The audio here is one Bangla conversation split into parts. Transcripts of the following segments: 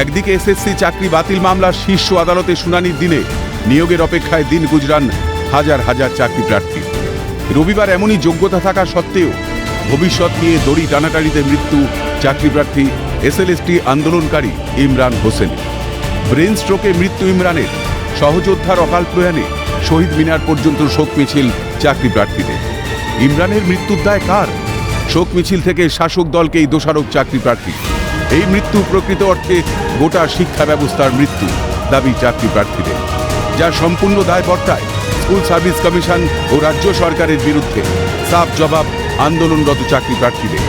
একদিকে এসএসসি চাকরি বাতিল মামলার শীর্ষ আদালতে শুনানির দিনে নিয়োগের অপেক্ষায় দিন গুজরান হাজার হাজার চাকরি প্রার্থী। রবিবার এমনই যোগ্যতা থাকা সত্ত্বেও ভবিষ্যৎ নিয়ে দড়ি টানাটানিতে মৃত্যু চাকরি প্রার্থী এসএলএসটি আন্দোলনকারী ইমরান হোসেন ব্রেন স্ট্রোকে মৃত্যু ইমরানের। সহযোদ্ধার অকাল প্রয়াণে শহীদ মিনার পর্যন্ত শোক মিছিল চাকরি প্রার্থীদের। ইমরানের মৃত্যুর দায় কার? শোক মিছিল থেকে শাসক দলকেই দোষারোপ চাকরি প্রার্থী। এই মৃত্যু প্রকৃত অর্থে গোটা শিক্ষা ব্যবস্থার মৃত্যু, দাবি চাকরি প্রার্থীদের। যা সম্পূর্ণ দায় বর্তায় স্কুল সার্ভিস কমিশন ও রাজ্য সরকারের বিরুদ্ধে সাফ জবাব আন্দোলনরত চাকরি প্রার্থীদের।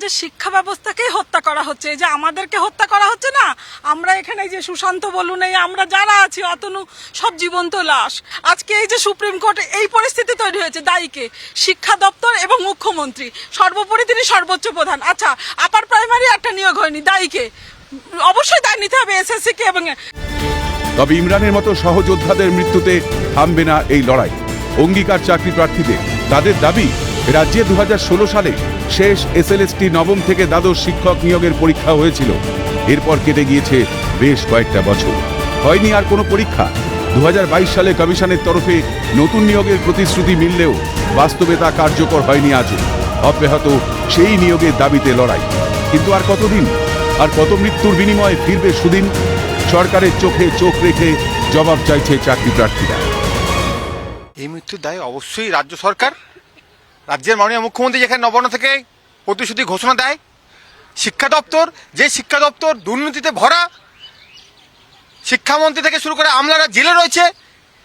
রাজ্যের শিক্ষা ব্যবস্থাকেই হত্যা করা হচ্ছে, এই যে আমাদেরকে হত্যা করা হচ্ছে না, আমরা এখানে যে সুশান্ত বলুন এই আমরা যারা আছি, অতনু সব জীবন্ত লাশ। আজকে এই যে সুপ্রিম কোর্টে এই পরিস্থিতি তৈরি হয়েছে, দায়ীকে শিক্ষা দপ্তর এবং মুখ্যমন্ত্রী, সর্বোপরি তিনি সর্বোচ্চ প্রধান। আচ্ছা আপার প্রাইমারি একটা নিয়োগ হয়নি, দায়ীকে। অবশ্যই দায় নিতে হবে এসএসসি কে এবং তবে ইমরানের মতো সহযোদ্ধাদের মৃত্যুতে থামবে না এই লড়াই। অঙ্গীকার চাকরি প্রার্থীদের, তাদের দাবি রাজ্যে দু হাজার ষোলো সালে শেষ এসএলএসটি নবম থেকে দ্বাদশ শিক্ষক নিয়োগের পরীক্ষা হয়েছিল। এরপর কেটে গিয়েছে বেশ কয়েকটা বছর। হয়নি আর কোনো পরীক্ষা। দু হাজার বাইশ সালে কমিশনের তরফে নতুন নিয়োগের প্রতিশ্রুতি মিললেও বাস্তবে তা কার্যকর হয়নি আজও। অব্যাহত সেই নিয়োগের দাবিতে লড়াই। কিন্তু আর কতদিন? আর কত মৃত্যুর বিনিময়ে ফিরবে সুদিন? সরকারের চোখে চোখ রেখে জবাব চাইছে চাকরি প্রার্থীরা। এই মৃত্যুর দায় অবশ্যই রাজ্য সরকার। রাজ্যের মাননীয় মুখ্যমন্ত্রী যেখানে নবান্ন থেকে প্রতিশ্রুতি ঘোষণা দেয়, শিক্ষা দপ্তর, যে শিক্ষা দপ্তর দুর্নীতিতে ভরা, শিক্ষামন্ত্রী থেকে শুরু করে আমলারা জেলে রয়েছে,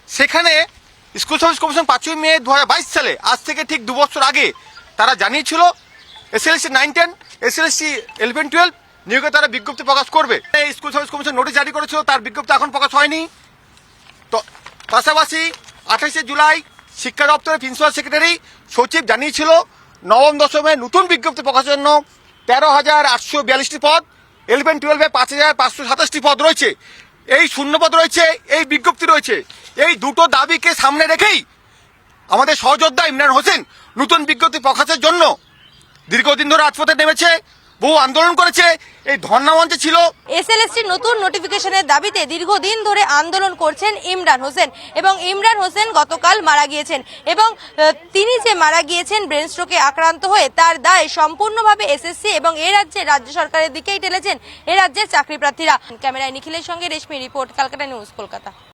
সেখানে স্কুল সার্ভিস কমিশন পাঁচই মে দু হাজার বাইশ সালে, আজ থেকে ঠিক দু বছর আগে তারা জানিয়েছিল SLC nine ten SLC eleven twelve নিয়োগে তারা বিজ্ঞপ্তি প্রকাশ করবে। স্কুল সার্ভিস কমিশন নোটিশ জারি করেছিল, তার বিজ্ঞপ্তি এখন প্রকাশ হয়নি। তো পাশাপাশি আঠাশে জুলাই শিক্ষা দপ্তরের প্রিন্সিপাল সেক্রেটারি সচিব জানিয়েছিল, নবম দশমে নতুন বিজ্ঞপ্তি প্রকাশের জন্য তেরো হাজার আটশো বিয়াল্লিশটি পদ ইলেভেন টুয়েলভে পাঁচ হাজার পাঁচশো সাতাশটি পদ রয়েছে। এই শূন্যপদ রয়েছে, এই বিজ্ঞপ্তি রয়েছে। এই দুটো দাবিকে সামনে রেখেই আমাদের সহযোদ্ধা ইমরান হোসেন নতুন বিজ্ঞপ্তি প্রকাশের জন্য দীর্ঘদিন ধরে রাজপথে নেমেছে। বহু আন্দোলন করেছে। এই ধর্ণা মঞ্চে ছিল এসএলএসটির নতুন নোটিফিকেশনের দাবিতে দীর্ঘদিন ধরে আন্দোলন করছেন ইমরান হোসেন এবং ইমরান হোসেন গতকাল মারা গিয়েছেন এবং তিনি যে মারা গিয়েছেন ব্রেন স্ট্রোকে আক্রান্ত হয়ে তার দায় সম্পূর্ণভাবে এসএসসি এবং এ রাজ্যের রাজ্য সরকারের দিকেই ঠেলেছেন এ রাজ্যের চাকরি প্রার্থীরা। ক্যামেরায় নিখিলের সঙ্গে Reshmi report Calcutta news, Kolkata.